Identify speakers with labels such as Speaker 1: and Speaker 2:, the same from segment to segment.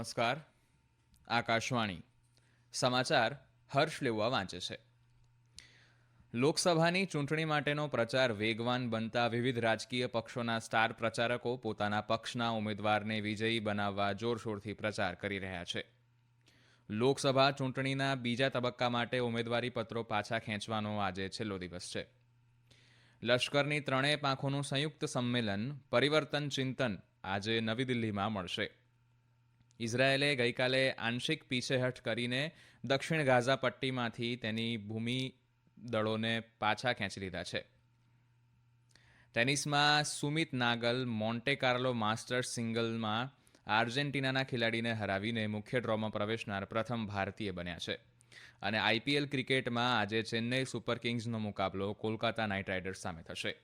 Speaker 1: નમસ્કાર. આકાશવાણી. સમાચાર હર્ષ લેવા વાંચે છે. લોકસભાની ચૂંટણી માટેનો પ્રચાર વેગવાન બનતા વિવિધ રાજકીય પક્ષોના સ્ટાર પ્રચારકો પોતાના પક્ષના ઉમેદવારને વિજયી બનાવવા જોરશોરથી પ્રચાર કરી રહ્યા છે. લોકસભા ચૂંટણીના બીજા તબક્કા માટે ઉમેદવારીપત્રો પાછા ખેંચવાનો આજે છેલ્લો દિવસ છે. લશ્કરની ત્રણેય પાંખોનું સંયુક્ત સંમેલન પરિવર્તન ચિંતન આજે નવી દિલ્હીમાં મળશે. ઇઝરાયેલે ગઈકાલે આંશિક પીછેહઠ કરીને દક્ષિણ ગાઝા પટ્ટીમાંથી તેની ભૂમિ દળોને પાછા ખેંચી લીધા છે. ટેનિસમાં Sumit Nagal Monte Carlo Masters સિંગલમાં આર્જેન્ટિનાના ખેલાડીને હરાવીને મુખ્ય ડ્રોમાં પ્રવેશનાર પ્રથમ ભારતીય બન્યા છે. અને આઈપીએલ ક્રિકેટમાં આજે ચેન્નઈ સુપર કિંગ્સનો મુકાબલો કોલકાતા નાઇટ રાઇડર્સ સામે થશે.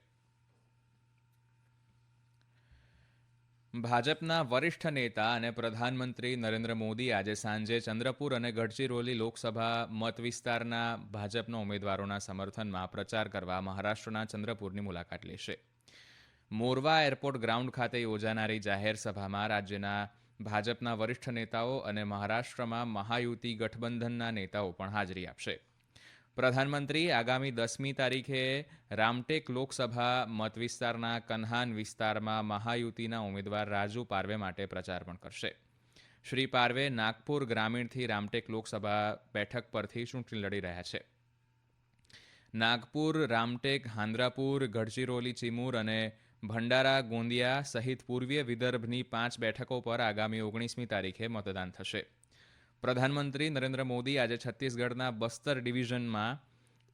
Speaker 1: ભાજપના વરિષ્ઠ નેતા અને પ્રધાનમંત્રી નરેન્દ્ર મોદી આજે સાંજે ચંદ્રપુર અને ગઢચીરોલી લોકસભા મત વિસ્તારના ભાજપના ઉમેદવારોના સમર્થનમાં પ્રચાર કરવા મહારાષ્ટ્રના ચંદ્રપુરની મુલાકાત લેશે. મોરવા એરપોર્ટ ગ્રાઉન્ડ ખાતે યોજાનારી જાહેર સભામાં રાજ્યના ભાજપના વરિષ્ઠ નેતાઓ અને મહારાષ્ટ્રમાં મહાયુતિ ગઠબંધનના નેતાઓ પણ હાજરી આપશે. પ્રધાનમંત્રી આગામી દસમી તારીખે રામટેક લોકસભા મતવિસ્તારના કન્હાન વિસ્તારમાં મહાયુતિના ઉમેદવાર રાજુ પારવે માટે પ્રચાર પણ કરશે. શ્રી પારવે નાગપુર ગ્રામીણથી રામટેક લોકસભા બેઠક પરથી ચૂંટણી લડી રહ્યા છે. નાગપુર, રામટેક, હાંદ્રાપુર, ગઢચિરોલી, ચિમુર અને ભંડારા, ગોંદિયા સહિત પૂર્વીય વિદર્ભની પાંચ બેઠકો પર આગામી ઓગણીસમી તારીખે મતદાન થશે. પ્રધાનમંત્રી નરેન્દ્ર મોદી આજે છત્તીસગઢના બસ્તર ડિવિઝનમાં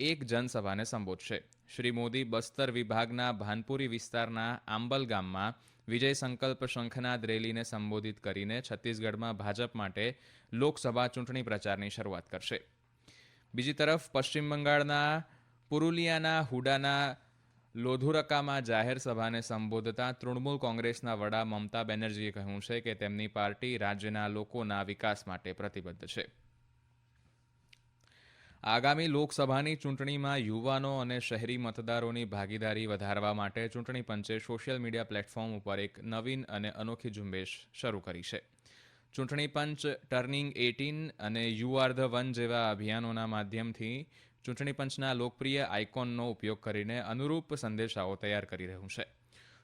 Speaker 1: એક જનસભાને સંબોધશે. શ્રી મોદી બસ્તર વિભાગના ભાનપુરી વિસ્તારના આંબલ ગામમાં વિજય સંકલ્પ શંખનાદ રેલીને સંબોધિત કરીને છત્તીસગઢમાં ભાજપ માટે લોકસભા ચૂંટણી પ્રચારની શરૂઆત કરશે. બીજી તરફ પશ્ચિમ બંગાળના પુરુલિયાના હુડાના લોધુરકામાં જાહેર સભાને સંબોધતા તૃણમૂલ કોંગ્રેસના વડા મમતા બેનર્જીએ કહ્યું છે કે તેમની પાર્ટી રાજ્યના લોકોના વિકાસ માટે પ્રતિબદ્ધ છે. આગામી લોકસભાની ચૂંટણીમાં યુવાનો અને શહેરી મતદારોની ભાગીદારી વધારવા માટે ચૂંટણી પંચે સોશિયલ મીડિયા પ્લેટફોર્મ ઉપર એક નવીન અને અનોખી ઝુંબેશ શરૂ કરી છે. ચૂંટણી પંચ ટર્નિંગ એટીન અને યુ આર ધ વન જેવા અભિયાનોના માધ્યમથી ચૂંટણી પંચના લોકપ્રિય આઇકોનનો ઉપયોગ કરીને અનુરૂપ સંદેશાઓ તૈયાર કરી રહ્યું છે.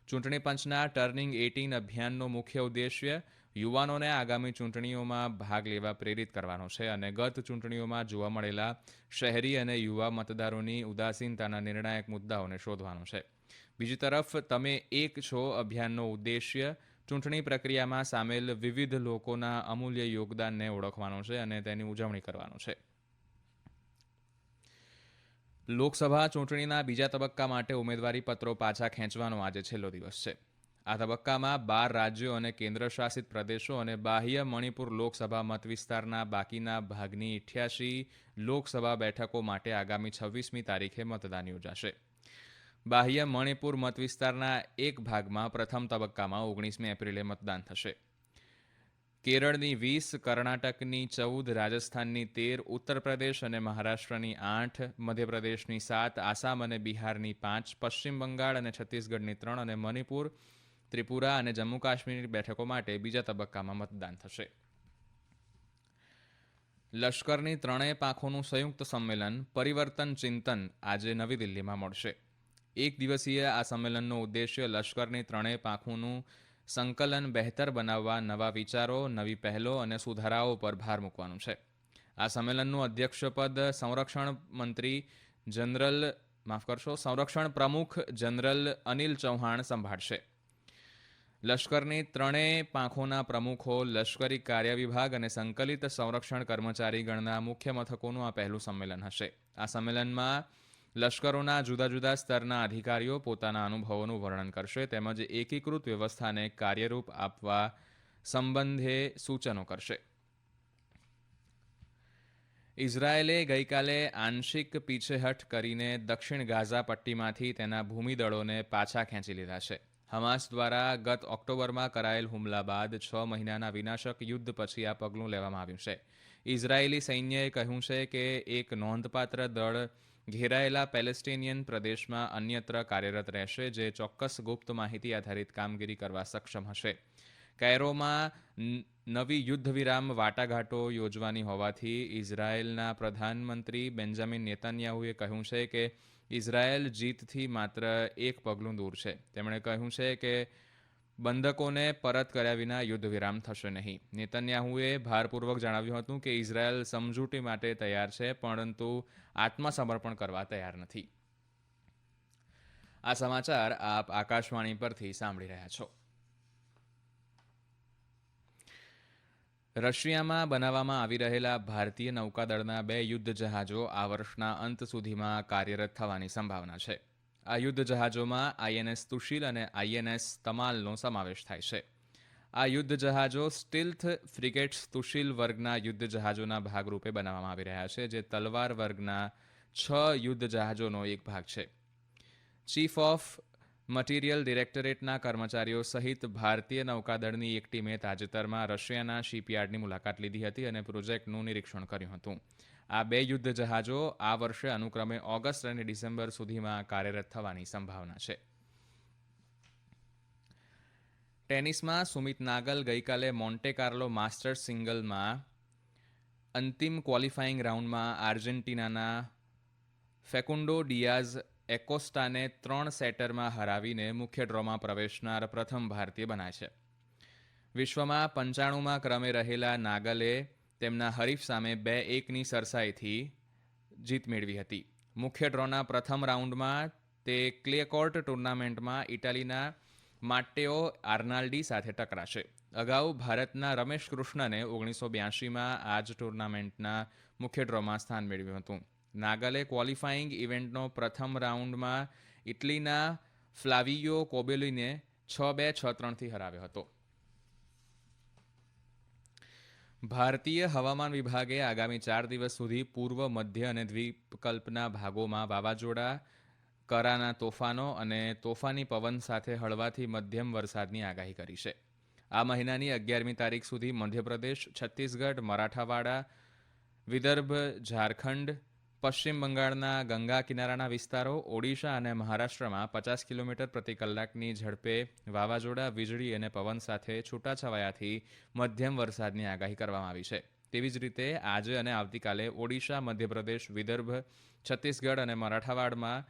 Speaker 1: ચૂંટણી પંચના ટર્નિંગ એટીન અભિયાનનો મુખ્ય ઉદ્દેશ્ય યુવાનોને આગામી ચૂંટણીઓમાં ભાગ લેવા પ્રેરિત કરવાનો છે અને ગત ચૂંટણીઓમાં જોવા મળેલા શહેરી અને યુવા મતદારોની ઉદાસીનતાના નિર્ણાયક મુદ્દાઓને શોધવાનો છે. બીજી તરફ, તમે એક છો અભિયાનનો ઉદ્દેશ્ય ચૂંટણી પ્રક્રિયામાં સામેલ વિવિધ લોકોના અમૂલ્ય યોગદાનને ઓળખવાનો છે અને તેની ઉજવણી કરવાનો છે. લોકસભા ચૂંટણીના બીજા તબક્કા માટે ઉમેદવારી પત્રો પાછા ખેંચવાનો આજે છેલ્લો દિવસ છે. આ તબક્કામાં બાર રાજ્યો અને કેન્દ્રશાસિત પ્રદેશો અને બાહ્ય મણિપુર લોકસભા મત વિસ્તારના બાકીના ભાગની ઇઠ્યાસી લોકસભા બેઠકો માટે આગામી છવ્વીસમી તારીખે મતદાન યોજાશે. બાહ્ય મણિપુર મત વિસ્તારના એક ભાગમાં પ્રથમ તબક્કામાં ઓગણીસમી એપ્રિલે મતદાન થશે. કેરળની વીસ, કર્ણાટકની ચૌદ, રાજસ્થાનની તેર ઉત્તર પ્રદેશ અને મહારાષ્ટ્રની આઠ, મધ્યપ્રદેશની સાત, આસામ અને બિહારની પાંચ, પશ્ચિમ બંગાળ અને છત્તીસગઢની ત્રણ અને મણિપુર, ત્રિપુરા અને જમ્મુ કાશ્મીરની બેઠકો માટે બીજા તબક્કામાં મતદાન થશે. લશ્કરની ત્રણેય પાંખોનું સંયુક્ત સંમેલન પરિવર્તન ચિંતન આજે નવી દિલ્હીમાં મળશે. એક દિવસીય આ સંમેલનનો ઉદ્દેશ્ય લશ્કરની ત્રણેય પાંખોનું સંકલન બહેતર બનાવવા નવા વિચારો, નવી પહેલો અને સુધારાઓ પર ભાર મૂકવાનું છે. આ સંમેલનનું અધ્યક્ષપદ સંરક્ષણ મંત્રી જનરલ, માફ કરશો, સંરક્ષણ પ્રમુખ જનરલ અનિલ ચૌહાણ સંભાળશે. લશ્કરની ત્રણેય પાંખોના પ્રમુખો, લશ્કરી કાર્ય વિભાગ અને સંકલિત સંરક્ષણ કર્મચારીગણના મુખ્ય મથકોનું આ પહેલું સંમેલન હશે. આ સંમેલનમાં લશ્કરોના જુદા જુદા સ્તરના અધિકારીઓ પોતાના અનુભવોનું વર્ણન કરશે તેમજ એકીકૃત વ્યવસ્થાને કાર્યરૂપ આપવા સંબંધે સૂચનો કરશે. ઇઝરાયેલે ગઈકાલે આંશિક પીછેહઠ કરીને દક્ષિણ ગાઝા પટ્ટીમાંથી તેના ભૂમિદળોને પાછા ખેંચી લીધા છે. હમાસ દ્વારા ગત ઓક્ટોબરમાં કરાયેલ હુમલા બાદ છ મહિનાના વિનાશક યુદ્ધ પછી આ પગલું લેવામાં આવ્યું છે. ઇઝરાયેલી સૈન્યએ કહ્યું છે કે એક નોંધપાત્ર દળ ઘેરાયેલા પેલેસ્ટિનિયન પ્રદેશમાં અન્યત્ર કાર્યરત રહેશે, જે ચોક્કસ ગુપ્ત માહિતી આધારિત કામગીરી કરવા સક્ષમ હશે. કાયરોમાં નવી યુદ્ધ વિરામ વાટાઘાટો યોજવાની હોવાથી ઇઝરાયેલના પ્રધાનમંત્રી બેન્જામિન નેતાન્યાહુએ કહ્યું છે કે ઇઝરાયેલ જીતથી માત્ર એક પગલું દૂર છે. તેમણે કહ્યું છે કે બંધકોને પરત કર્યા વિના યુદ્ધ વિરામ થશે નહીં. નેતન્યાહુએ ભારપૂર્વક જણાવ્યું હતું કે ઇઝરાયલ સમજૂતી માટે તૈયાર છે, પરંતુ આત્મસમર્પણ કરવા તૈયાર નથી. આ સમાચાર આપ આકાશવાણી પરથી સાંભળી રહ્યા છો. રશિયામાં બનાવવામાં આવી રહેલા ભારતીય નૌકાદળના બે યુદ્ધ જહાજો આ વર્ષના અંત સુધીમાં કાર્યરત થવાની સંભાવના છે. આ યુદ્ધ જહાજોમાં આઈએનએસ તુશીલ અને આઈએનએસ તમાલનો સમાવેશ થાય છે. આ યુદ્ધ જહાજો સ્ટીલ્થ ફ્રિગેટ્સ તુશીલ વર્ગના યુદ્ધ જહાજોના ભાગરૂપે બનાવવામાં આવી રહ્યા છે, જે તલવાર વર્ગના છ યુદ્ધ જહાજોનો એક ભાગ છે. ચીફ ઓફ મટીરિયલ ડિરેક્ટરેટના કર્મચારીઓ સહિત ભારતીય નૌકાદળની એક ટીમે તાજેતરમાં રશિયાના શિપયાર્ડની મુલાકાત લીધી હતી અને પ્રોજેક્ટનું નિરીક્ષણ કર્યું હતું. આ બે યુદ્ધ જહાજો આ વર્ષે અનુક્રમે ઓગસ્ટ અને ડિસેમ્બર સુધીમાં કાર્યરત થવાની સંભાવના છે. ટેનિસમાં સુમિત નાગલ ગઈકાલે મોન્ટે કાર્લો માસ્ટર્સ સિંગલમાં અંતિમ ક્વોલિફાઈંગ રાઉન્ડમાં આર્જેન્ટિનાના ફેકુન્ડો ડિયાઝ એકોસ્ટાને ત્રણ સેટરમાં હરાવીને મુખ્ય ડ્રોમાં પ્રવેશનાર પ્રથમ ભારતીય બનાય છે. વિશ્વમાં પંચાણુંમાં ક્રમે રહેલા નાગલે તેમના હરીફ સામે બે એકની સરસાઈથી જીત મેળવી હતી. મુખ્ય ડ્રોના પ્રથમ રાઉન્ડમાં તે ક્લે કોર્ટ ટુર્નામેન્ટમાં ઇટાલીના માટેઓ આર્નાલ્ડી સાથે ટકરાશે. અગાઉ ભારતના રમેશ કૃષ્ણને ઓગણીસો બ્યાસીમાં આ જ ટુર્નામેન્ટના મુખ્ય ડ્રોમાં સ્થાન મેળવ્યું હતું. નાગલે ક્વોલિફાઈંગ ઇવેન્ટનો પ્રથમ રાઉન્ડમાં ઇટલીના ફ્લાવિયો કોબેલીને છ બે છ ત્રણથી હરાવ્યો હતો. ભારતીય હવામાન વિભાગે આગામી ચાર દિવસ સુધી પૂર્વ, મધ્ય અને દ્વીપકલ્પના ભાગોમાં વાવાઝોડા, કરાના તોફાનો અને તોફાની પવન સાથે હળવાથી મધ્યમ વરસાદની આગાહી કરી છે. આ મહિનાની અગિયારમી તારીખ સુધી મધ્યપ્રદેશ, છત્તીસગઢ, મરાઠાવાડા, વિદર્ભ, ઝારખંડ પશ્ચિમ બંગાળના ગંગા કિનારાના વિસ્તારો ઓડિશા અને મહારાષ્ટ્રમાં પચાસ કિલોમીટર પ્રતિ કલાકની ઝડપે વાવાઝોડા, વીજળી અને પવન સાથે છૂટાછવાયાથી મધ્યમ વરસાદની આગાહી કરવામાં આવી છે. તેવી જ રીતે આજે અને આવતીકાલે ઓડિશા, મધ્યપ્રદેશ, વિદર્ભ, છત્તીસગઢ અને મરાઠાવાડમાં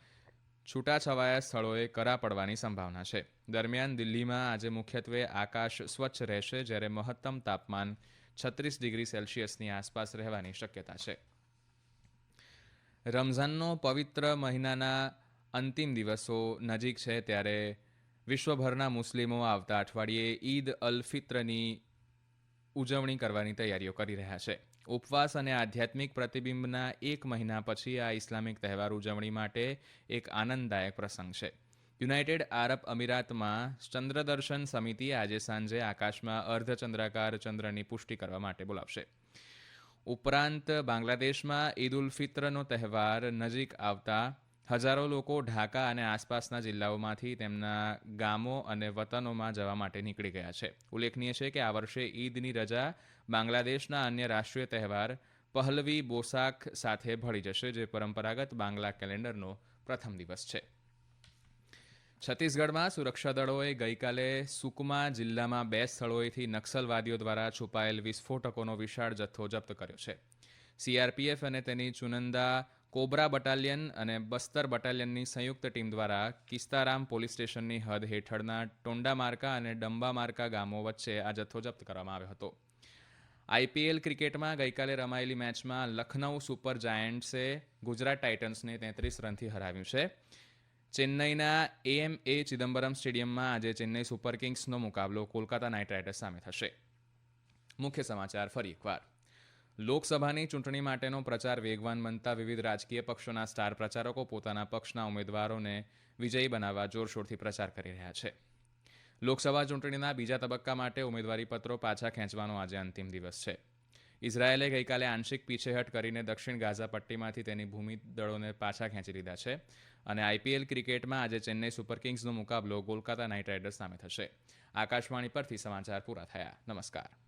Speaker 1: છૂટાછવાયા સ્થળોએ કરા પડવાની સંભાવના છે. દરમિયાન દિલ્હીમાં આજે મુખ્યત્વે આકાશ સ્વચ્છ રહેશે જ્યારે મહત્તમ તાપમાન છત્રીસ ડિગ્રી સેલ્સિયસની આસપાસ રહેવાની શક્યતા છે. રમઝાનનો પવિત્ર મહિનાના અંતિમ દિવસો નજીક છે ત્યારે વિશ્વભરના મુસ્લિમો આવતા અઠવાડિયે ઈદ અલ ફિત્રની ઉજવણી કરવાની તૈયારીઓ કરી રહ્યા છે. ઉપવાસ અને આધ્યાત્મિક પ્રતિબિંબના એક મહિના પછી આ ઇસ્લામિક તહેવાર ઉજવણી માટે એક આનંદદાયક પ્રસંગ છે. યુનાઇટેડ આરબ અમીરાતમાં ચંદ્રદર્શન સમિતિ આજે સાંજે આકાશમાં અર્ધચંદ્રાકાર ચંદ્રની પુષ્ટિ કરવા માટે બોલાવશે. ઉપરાંત બાંગ્લાદેશમાં ઈદ ઉલ ફિત્રનો તહેવાર નજીક આવતા હજારો લોકો ઢાકા અને આસપાસના જિલ્લાઓમાંથી તેમના ગામો અને વતનોમાં જવા માટે નીકળી ગયા છે. ઉલ્લેખનીય છે કે આ વર્ષે ઈદની રજા બાંગ્લાદેશના અન્ય રાષ્ટ્રીય તહેવાર પહલવી બોસાક સાથે ભળી જશે, જે પરંપરાગત બાંગ્લા કેલેન્ડરનો પ્રથમ દિવસ છે. છત્તીસગઢમાં સુરક્ષા દળોએ ગઈકાલે સુકમા જિલ્લામાં બે સ્થળોએથી નક્સલવાદીઓ દ્વારા છુપાયેલ વિસ્ફોટકોનો વિશાળ જથ્થો જપ્ત કર્યો છે. સીઆરપીએફ અને તેની ચુનંદા કોબરા બટાલિયન અને બસ્તર બટાલિયનની સંયુક્ત ટીમ દ્વારા કિસ્તારામ પોલીસ સ્ટેશનની હદ હેઠળના ટોંડામાર્કા અને ડંબામાર્કા ગામો વચ્ચે આ જથ્થો જપ્ત કરવામાં આવ્યો હતો. આઈપીએલ ક્રિકેટમાં ગઈકાલે રમાયેલી મેચમાં લખનૌ સુપર જાયન્ટ્સે ગુજરાત ટાઇટન્સને તેત્રીસ રનથી હરાવ્યું છે. ચેન્નઈના એએમએ ચિદમ્બરમ સ્ટેડિયમમાં આજે ચેન્નઈ સુપર કિંગ્સનો મુકાબલો કોલકાતા નાઇટ રાઇડર્સ સામે થશે. મુખ્ય સમાચાર ફરી એકવાર. લોકસભાની ચૂંટણી માટેનો પ્રચાર વેગવાન બનતા વિવિધ રાજકીય પક્ષોના સ્ટાર પ્રચારકો પોતાના પક્ષના ઉમેદવારોને વિજયી બનાવવા જોરશોરથી પ્રચાર કરી રહ્યા છે. લોકસભા ચૂંટણીના બીજા તબક્કા માટે ઉમેદવારીપત્રો પાછા ખેંચવાનો આજે અંતિમ દિવસ છે. ઇઝરાયેલે ગઈકાલે આંશિક પીછેહટ કરીને દક્ષિણ ગાઝા પટ્ટીમાંથી તેની ભૂમિ દળોને પાછા ખેંચી લીધા છે. અને આઈપીએલ ક્રિકેટમાં આજે ચેન્નઈ સુપર કિંગ્સનો મુકાબલો કોલકાતા નાઇટ રાઇડર્સ સામે થશે. આકાશવાણી પરથી સમાચાર પૂરા થયા. નમસ્કાર.